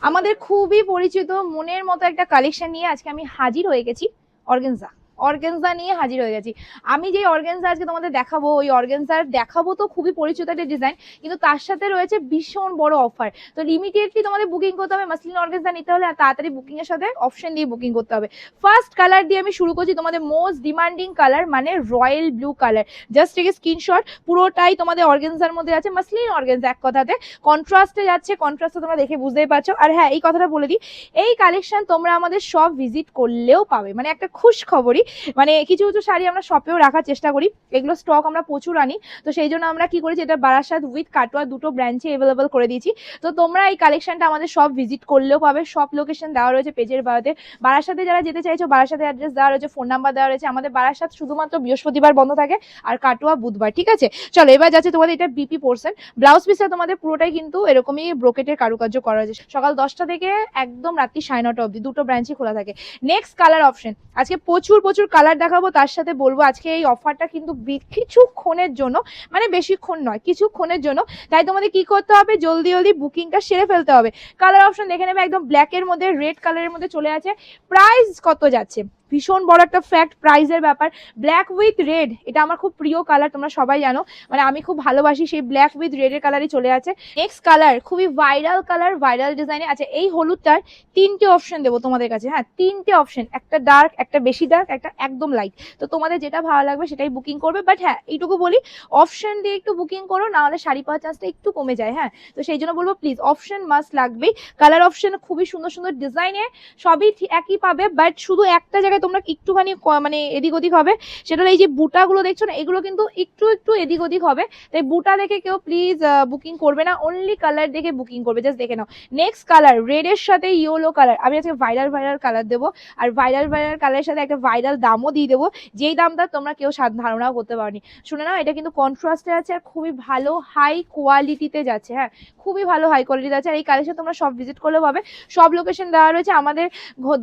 আমাদের খুবই পরিচিত মনের মতো একটা কালেকশন নিয়ে আজকে আমি হাজির হয়ে গেছি অর্গেনজা। অর্গেনজা নিয়ে হাজির হয়ে গেছি। আমি যে অর্গেনজা আজকে তোমাদের দেখাবো, ওই অর্গেনজার দেখাবো তো খুবই পরিচিত একটা ডিজাইন কিন্তু তার সাথে রয়েছে ভীষণ বড় অফার তো লিমিটেডলি তোমাদের বুকিং করতে হবে মাসলিন অর্গেনজা নিতে হলে আর তাড়াতাড়ি বুকিং এর সাথে অপশন দিয়ে বুকিং করতে হবে। ফার্স্ট কালার দিয়ে আমি শুরু করছি তোমাদের মোস্ট ডিমান্ডিং কালার মানে রয়্যাল ব্লু কালার জাস্ট থেকে স্ক্রিনশট পুরোটাই তোমাদের অর্গেনজার মধ্যে আছে মাসলিন অর্গেনজা এক কথাতে। কন্ট্রাস্টে যাচ্ছে কন্ট্রাস্টে তোমরা দেখে বুঝতেই পারছ। আর হ্যাঁ এই কথাটা বলে দিই, এই কালেকশন তোমরা আমাদের সব ভিজিট করলেও পাবে। মানে একটা খুশ খবরই মানে কিছু কিছু শাড়ি আমরা শপেও রাখার চেষ্টা করি। এগুলো স্টক আমরা প্রচুর আনি। তো সেই জন্য আমরা কি করেছি, এটা বারাসাত উইথ কাটোয়া দুটো ব্রাঞ্চে অ্যাভেলেবল করে দিয়েছি। তো তোমরা এই কালেকশনটা আমাদের সব ভিজিট করলেও পাবে। সব লোকেশন দেওয়া রয়েছে পেজের বাড়াতে বারাসাতে যারা যেতে চাইছো বারাসাতের অ্যাড্রেস দেওয়া রয়েছে ফোন নাম্বার দেওয়া রয়েছে। আমাদের বারাসাত শুধুমাত্র বৃহস্পতিবার বন্ধ থাকে আর কাটোয়া বুধবার, ঠিক আছে? চলো, এবার যাচ্ছে তোমাদের এটা বিপি পোর্শন ব্লাউজ পিসটা তোমাদের পুরোটাই কিন্তু এরকমই ব্রোকেটের কারুকার্য করা হয়েছে সকাল দশটা থেকে একদম রাত্রি সাড়ে নটা অবধি দুটো ব্রাঞ্চই খোলা থাকে। নেক্সট কালার অপশন আজকে প্রচুর প্রচুর কালার দেখাবো, তার সাথে বলব আজকে এই অফারটা কিন্তু কিছুক্ষণের জন্য মানে বেশিক্ষণ নয় কিছুক্ষণের জন্য। তাই তোমাদের কি করতে হবে? জলদি জলদি বুকিংটা সেরে ফেলতে হবে। কালার অপশন দেখে নেবে, একদম ব্ল্যাকের মধ্যে রেড কালারের মধ্যে চলে আছে। প্রাইস কত যাচ্ছে? ভীষণ বড় একটা ফ্যাক্ট প্রাইজের ব্যাপার। ব্ল্যাক উইথ রেড এটা আমার খুব প্রিয় কালার তোমরা সবাই জানো। মানে আমি খুব ভালোবাসি সেই ব্ল্যাক উইথ রেডের কালারই চলে আছে। নেক্সট কালার খুবই ভাইরাল কালার ভাইরাল ডিজাইনে আছে। এই হলুদটার তিনটে অপশন দেবো তোমাদের কাছে। হ্যাঁ তিনটে অপশন একটা ডার্ক একটা বেশি ডার্ক একটা একদম লাইট তো তোমাদের যেটা ভালো লাগবে সেটাই বুকিং করবে। বাট হ্যাঁ এইটুকু বলি অপশন দিয়ে একটু বুকিং করো না হলে শাড়ি পাওয়ার চান্সটা একটু কমে যায়। হ্যাঁ তো সেই জন্য বলব প্লিজ অপশন মাস্ট লাগবেই। কালার অপশন খুবই সুন্দর সুন্দর ডিজাইনে সবই একই পাবে। বাট শুধু একটা জায়গায় তোমরা একটুখানি মানে এদিক ওদিক হবে। সেটা এই যে বুটাগুলো দেখছ না, এগুলো কিন্তু একটু একটু এদিক ওদিক হবে। তাই বুটা দেখে কেউ প্লিজ বুকিং করবে না। অনলি কালার দেখে বুকিং করবে জাস্ট দেখে নাও। নেক্সট কালার রেডের সাথে ইয়েলো কালার আমি আজকে ভাইরাল ভাইরাল কালার দেবো। আর ভাইরাল ভাইরাল কালারের সাথে একটা ভাইরাল দামও দিয়ে দেবো। যেই দামটা তোমরা কেউ ধারণাও করতে পারোনি। শুনে নাও, এটা কিন্তু কন্ট্রাস্টে আছে আর খুবই ভালো হাই কোয়ালিটিতে যাচ্ছে হ্যাঁ। খুবই ভালো হাই কোয়ালিটিতে আছে আর এই কালেকশন তোমরা সব ভিজিট করলেও পাবে। সব লোকেশন দেওয়া রয়েছে। আমাদের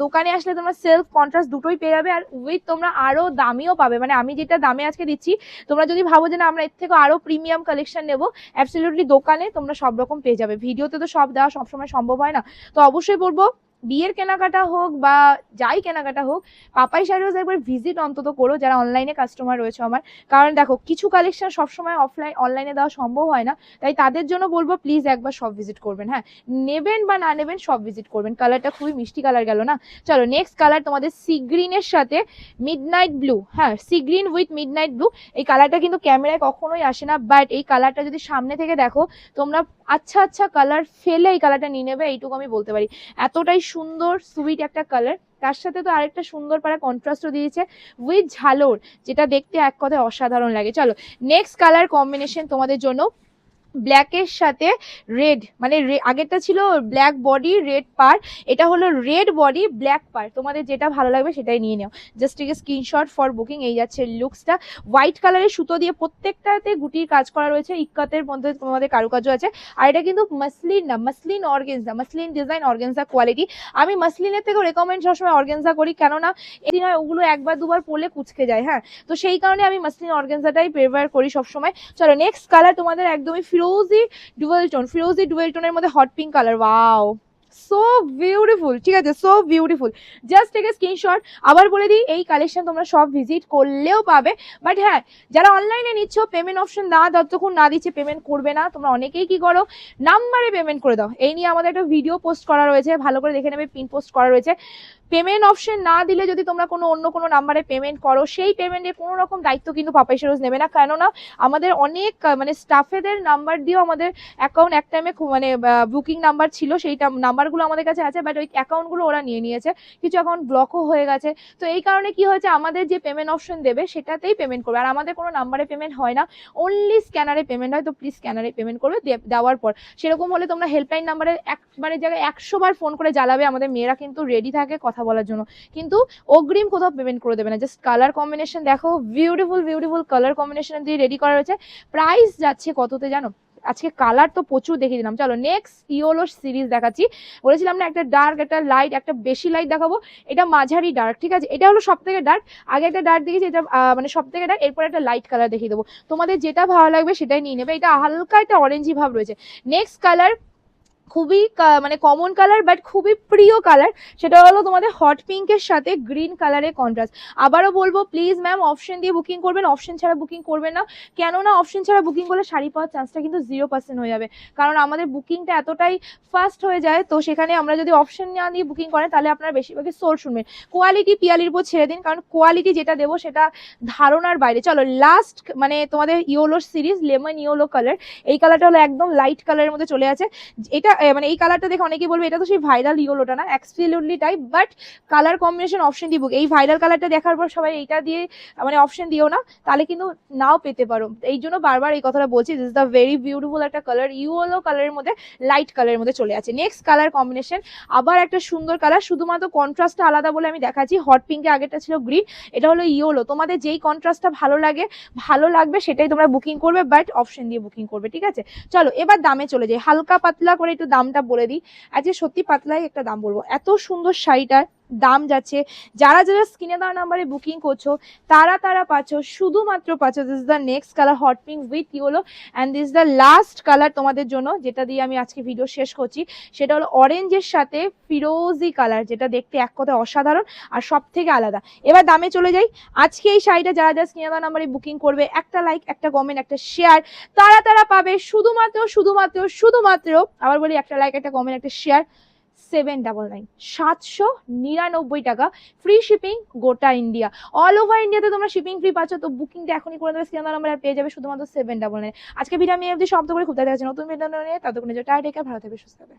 দোকানে আসলে তোমরা সেলফ কন্ট্রাস্ট দুটোই পেয়ে যাবে আর উইথ তোমরা আরও দামিও পাবে। মানে আমি যেটা দামে আজকে দিচ্ছি, তোমরা যদি ভাবো যে না, আমরা এর থেকে আরও প্রিমিয়াম কালেকশন নেব অ্যাবসলিউটলি দোকানে তোমরা সব রকম পেয়ে যাবে। ভিডিওতে তো সব দেওয়া সবসময় সম্ভব হয় না। তো অবশ্যই বলব বিয়ের কেনাকাটা হোক বা যাই কেনাকাটা হোক, পাপাই শাড়ি একবার ভিজিট অন্তত করো যারা অনলাইনে কাস্টমার রয়েছে আমার। কারণ দেখো, কিছু কালেকশন সবসময় অফলাইন অনলাইনে দেওয়া সম্ভব হয় না। তাই তাদের জন্য বলব প্লিজ একবার সব ভিজিট করবেন হ্যাঁ। নেবেন বা না নেবেন, সব ভিজিট করবেন। কালারটা খুবই মিষ্টি কালার গেল না? চলো নেক্সট কালার তোমাদের সি গ্রিনের সাথে মিডনাইট ব্লু হ্যাঁ sea green with midnight blue এই কালারটা কিন্তু ক্যামেরায় কখনোই আসে না বাট এই কালারটা যদি সামনে থেকে দেখো, তোমরা আচ্ছা আচ্ছা কালার ফেলে এই কালারটা নিয়ে নেবে, এইটুকু আমি বলতে পারি। এতটাই সুন্দর সুইট একটা কালার তার সাথে তো আরেকটা সুন্দর পারা কন্ট্রাস্টও দিয়েছে উইথ ঝালোর, যেটা দেখতে এক কথায় অসাধারণ লাগে। চলো নেক্সট কালার কম্বিনেশন তোমাদের জন্য ব্ল্যাকের সাথে রেড মানে আগেরটা ছিল ব্ল্যাক বডি রেড পার এটা হলো রেড বডি ব্ল্যাক পার তোমাদের যেটা ভালো লাগবে সেটাই নিয়ে নাও। Just take screenshot for booking এই যাচ্ছে লুকসটা হোয়াইট কালারের সুতো দিয়ে প্রত্যেকটাতে গুটির কাজ করা রয়েছে, ইক্কাতের মধ্যে তোমাদের কারুকার্য আছে। আর এটা কিন্তু মাসলিন না muslin organza muslin design organza quality আমি মাসলিনের থেকেও রেকমেন্ড সবসময় অর্গেনজা করি, কেননা এটি নয়, ওগুলো একবার দুবার পরলে কুচকে যায় হ্যাঁ? তো সেই কারণে আমি মাসলিন অর্গেনজাটাই প্রেফার করি সবসময়। চলো নেক্সট কালার তোমাদের একদমই ফিরোজি ডুয়েল টোন ফিরোজি ডুয়েল টোনের মধ্যে hot pink colour wow so beautiful ঠিক আছে? So beautiful just take a screenshot আবার বলে দিই, এই কালেকশন তোমরা সব ভিজিট করলেও পাবে। বাট হ্যাঁ যারা অনলাইনে নিচ্ছ পেমেন্ট অপশন না যতক্ষণ না দিচ্ছে পেমেন্ট করবে না। তোমরা অনেকেই কি করো? নাম্বারে পেমেন্ট করে দাও। এই নিয়ে আমাদের একটা ভিডিও পোস্ট করা রয়েছে। ভালো করে দেখে নেবে পিন পোস্ট করা রয়েছে। পেমেন্ট অপশন না দিলে যদি তোমরা কোনো অন্য কোনো নাম্বারে পেমেন্ট করো, সেই পেমেন্টের কোনো রকম দায়িত্ব কিন্তু পাপাই সেরোজ নেবে না। কেননা, আমাদের অনেক মানে স্টাফেদের নাম্বার দিয়েও আমাদের অ্যাকাউন্ট এক টাইমে মানে বুকিং নাম্বার ছিল সেই নাম্বারগুলো আমাদের কাছে আছে বাট ওই অ্যাকাউন্টগুলো ওরা নিয়ে নিয়েছে। কিছু অ্যাকাউন্ট ব্লকও হয়ে গেছে। তো এই কারণে কি হয়েছে, আমাদের যে পেমেন্ট অপশন দেবে, সেটাতেই পেমেন্ট করবে। আর আমাদের কোনো নাম্বারে পেমেন্ট হয় না। অনলি স্ক্যানারে পেমেন্ট হয়, তো প্লিজ স্ক্যানারে পেমেন্ট করবে দেওয়ার পর। সেরকম হলে তোমরা হেল্পলাইন নাম্বারে একবারের জায়গায় একশো বার ফোন করে জ্বালাবে। আমাদের মেয়েরা কিন্তু রেডি থাকে কথা বলার জন্য। কিন্তু অগ্রিম কোথাও পেমেন্ট করে দেবে না। জাস্ট কালার কম্বিনেশন দেখো বিউটিফুল বিউটিফুল কালার কম্বিনেশন দিয়ে রেডি করা রয়েছে প্রাইস যাচ্ছে কততে জানো? আজকে কালার তো প্রচুর দেখিয়ে দিলাম। চলো নেক্সট ইয়োলো সিরিজ দেখাচ্ছি। বলেছিলাম না একটা ডার্ক একটা লাইট একটা বেশি লাইট দেখাবো। এটা মাঝারি ডার্ক ঠিক আছে? এটা হলো সব থেকে ডার্ক আগে একটা ডার্ক দেখেছি, এটা মানে সব থেকে ডার্ক এরপর একটা লাইট কালার দেখিয়ে দেবো। তোমাদের যেটা ভালো লাগবে সেটাই নিয়ে নেবে। এটা হালকা একটা অরেঞ্জি ভাব রয়েছে। নেক্সট কালার খুবই মানে কমন কালার বাট খুবই প্রিয় কালার সেটা হলো তোমাদের হট পিঙ্কের সাথে গ্রিন কালারের কন্ট্রাস্ট আবারও বলব প্লিজ ম্যাম অপশন দিয়ে বুকিং করবেন অপশন ছাড়া বুকিং করবেন না। কেননা অপশন ছাড়া বুকিং করলে শাড়ি পাওয়ার চান্সটা কিন্তু জিরো পার্সেন্ট হয়ে যাবে। কারণ আমাদের বুকিংটা এতটাই ফাস্ট হয়ে যায়, তো সেখানে আমরা যদি অপশন না দিয়ে বুকিং করেন, তাহলে আপনারা বেশিরভাগই সোল শুনবেন। কোয়ালিটি পিয়ালির উপর ছেড়ে দিন, কারণ কোয়ালিটি যেটা দেবো, সেটা ধারণার বাইরে। চলো লাস্ট মানে তোমাদের yellow series lemon yellow colour এই কালারটা হলো একদম লাইট কালারের মধ্যে চলে আছে। এটা মানে এই কালারটা দেখে অনেকেই বলবে, এটা তো সেই ভাইরাল ইয়োলোটা না absolutely type but colour combination option দিয়ে বুক এই ভাইরাল কালারটা দেখার পর সবাই এইটা দিয়ে মানে অপশন দিও না, তাহলে কিন্তু নাও পেতে পারো। এই জন্য বারবার এই কথাটা বলছি দিস দ্য ভেরি বিউটিফুল একটা কালার ইউলো কালারের মধ্যে লাইট কালারের মধ্যে চলে আছে। নেক্সট কালার কম্বিনেশন আবার একটা সুন্দর কালার শুধুমাত্র কন্ট্রাস্টটা আলাদা বলে আমি দেখাচ্ছি হট পিঙ্কে আগেরটা ছিল গ্রিন এটা হলো ইয়োলো। তোমাদের যেই কন্ট্রাস্টটা ভালো লাগে, ভালো লাগবে সেটাই তোমরা বুকিং করবে বাট অপশন দিয়ে বুকিং করবে, ঠিক আছে? চলো, এবার দামে চলে যাই। হালকা পাতলা করে একটু দামটা বলে দিই। আজকে সত্যি পাতলাই একটা দাম বলব এত সুন্দর শাড়িটার দাম যাচ্ছে। যারা যারা স্ক্রিনে দেওয়া নাম্বারে বুকিং করছ, তারা তারা পাচ্ছ শুধুমাত্র পাচ্ছ this the next colour hot pink with yellow and this the last colour তোমাদের জন্য, যেটা দিয়ে আমি আজকে ভিডিও শেষ করছি। সেটা হলো অরেঞ্জের সাথে ফিরোজি কালার যেটা দেখতে এক কথায় অসাধারণ আর সব থেকে আলাদা। এবার দামে চলে যাই। আজকে এই শাড়িটা যারা যারা স্ক্রিনে দেওয়া নাম্বারে বুকিং করবে, একটা লাইক একটা কমেন্ট একটা শেয়ার তারা তারা পাবে শুধুমাত্র শুধুমাত্র শুধুমাত্র, আবার বলি একটা লাইক একটা কমেন্ট একটা শেয়ার সেভেন ডাবল নাইন সাতশো নিরানব্বই টাকা ফ্রি শিপিং গোটা ইন্ডিয়া অল ওভার ইন্ডিয়াতে তোমরা শিপিং ফ্রি পাচ্ছ, তো বুকিংটা এখনই করে দেবে স্ক্রিন নাম্বার পেয়ে যাবে শুধুমাত্র সেভেন ডাবল নাইন আজকে ভিডিও আমি অবধি শব্দ করে, খুব দেখা যাচ্ছে নতুন ভিডিও নিয়ে ততক্ষণে যে টায়ার ভালো থাকবে, সুস্থ থাকবে।